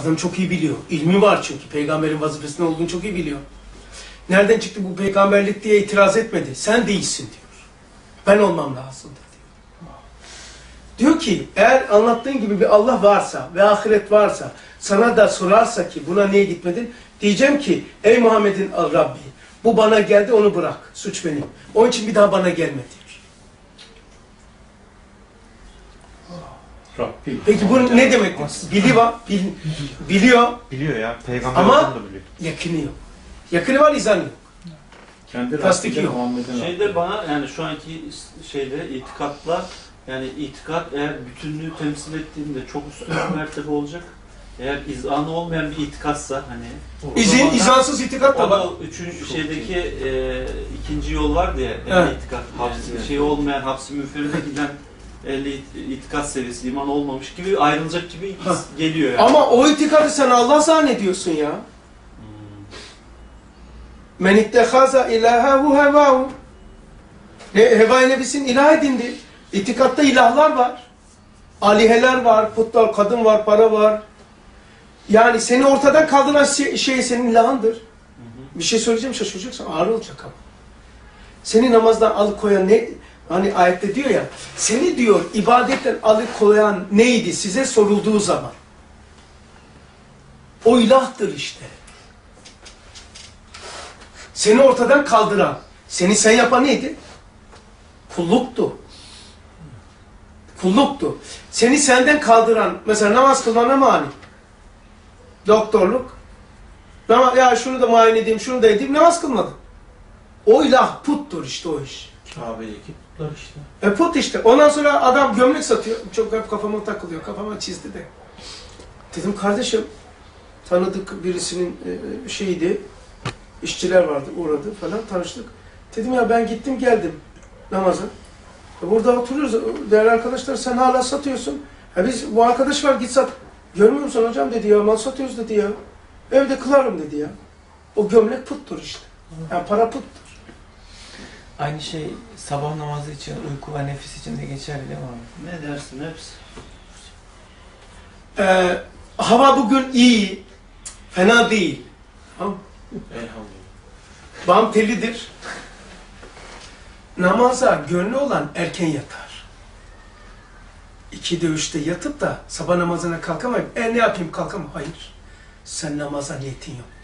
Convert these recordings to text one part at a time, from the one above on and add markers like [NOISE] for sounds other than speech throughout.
Adam çok iyi biliyor. İlmi var çünkü. Peygamberin vazifesinde olduğunu çok iyi biliyor. Nereden çıktı bu peygamberlik diye itiraz etmedi. Sen değilsin diyor. Ben olmam lazım diyor. Diyor ki eğer anlattığın gibi bir Allah varsa ve ahiret varsa sana da sorarsa ki buna niye gitmedin? Diyeceğim ki ey Muhammed'in Rabbi bu bana geldi onu bırak. Suç benim. Onun için bir daha bana gelme diyor. Rabbi. Peki bu ne demek? Biliyor, bil, biliyor Biliyor ya. Peygamber Ama- da biliyor. yakını yok. Yakını var izan yok. Kendi Tasdik Rabbi'de yok. Şeyde bana yani şu anki şeyde itikatla yani itikat eğer bütünlüğü temsil ettiğinde çok üstün bir [LAUGHS] mertebe olacak. Eğer izanı olmayan bir itikatsa hani İzin, izansız itikat da o var. üçüncü şeydeki e, ikinci yol var diye yani Evet. itikat, hapsi, şey olmayan, hapsi müferride giden ehli it- itikat seviyesi, iman olmamış gibi ayrılacak gibi geliyor yani. Ama o itikadı sen Allah zannediyorsun ya. Hmm. Men ittehaza ilahehu hevahu. Ne, heva nefsin ilah edindi. İtikatta ilahlar var. Aliheler var, putlar, kadın var, para var. Yani seni ortadan kaldıran şey, şey senin ilahındır. Bir şey söyleyeceğim şaşıracaksın. Ağır olacak ama. Seni namazdan alıkoyan ne? Hani ayette diyor ya. Seni diyor ibadetten alıkoyan neydi size sorulduğu zaman. O ilahtır işte. Seni ortadan kaldıran, seni sen yapan neydi? Kulluktu. Kulluktu. Seni senden kaldıran, mesela namaz kılmana mani. Doktorluk. Ya şunu da muayene edeyim, şunu da edeyim, namaz kılmadın. O ilah puttur işte o iş. Kabe'deki putlar işte. E put işte. Ondan sonra adam gömlek satıyor. Çok hep kafama takılıyor. Kafama çizdi de. Dedim kardeşim tanıdık birisinin e, şeydi. işçiler vardı uğradı falan tanıştık. Dedim ya ben gittim geldim namaza. E, burada oturuyoruz. Değerli arkadaşlar sen hala satıyorsun. Ha biz bu arkadaş var git sat. Görmüyor musun hocam dedi ya mal satıyoruz dedi ya. Evde kılarım dedi ya. O gömlek puttur işte. Yani para puttur. Aynı şey sabah namazı için, uyku ve nefis için de geçerli değil mi abi? Ne dersin hepsi? Ee, hava bugün iyi, fena değil. Tamam. Elhamdülillah. Bam telidir. Namaza gönlü olan erken yatar. İkide üçte yatıp da sabah namazına kalkamayıp, e ne yapayım kalkamam. Hayır. Sen namaza niyetin yoktu.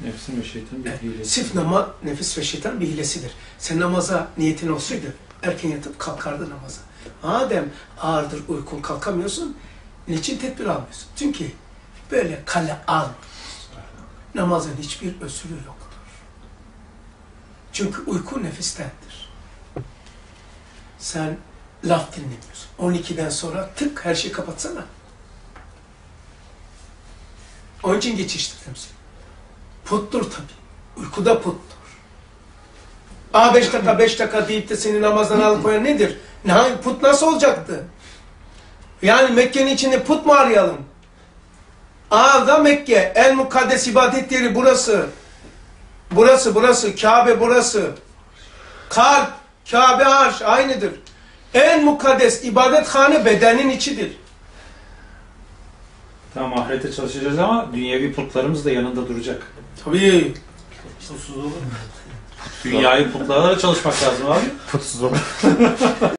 Nefsin ve şeytanın bir hilesi. Sırf nama, nefis ve şeytan bir hilesidir. Sen namaza niyetin olsaydı erken yatıp kalkardı namaza. Madem ağırdır uykun kalkamıyorsun, niçin tedbir almıyorsun? Çünkü böyle kale al. Namazın hiçbir özürü yoktur. Çünkü uyku nefistendir. Sen laf dinlemiyorsun. 12'den sonra tık her şeyi kapatsana. Onun için geçiştirdim seni. Puttur tabii. Uykuda puttur. Aa beş dakika beş dakika deyip de seni namazdan alıkoyan nedir? Ne, put nasıl olacaktı? Yani Mekke'nin içinde put mu arayalım? Aa da Mekke, en mukaddes ibadet yeri burası. Burası, burası, Kabe burası. Kalp, Kabe arş aynıdır. En mukaddes ibadethane bedenin içidir. Tamam ahirete çalışacağız ama dünyevi putlarımız da yanında duracak. Tabii. Susuz olur mu? Dünyayı putlarla çalışmak lazım abi. Putsuz olur. [LAUGHS]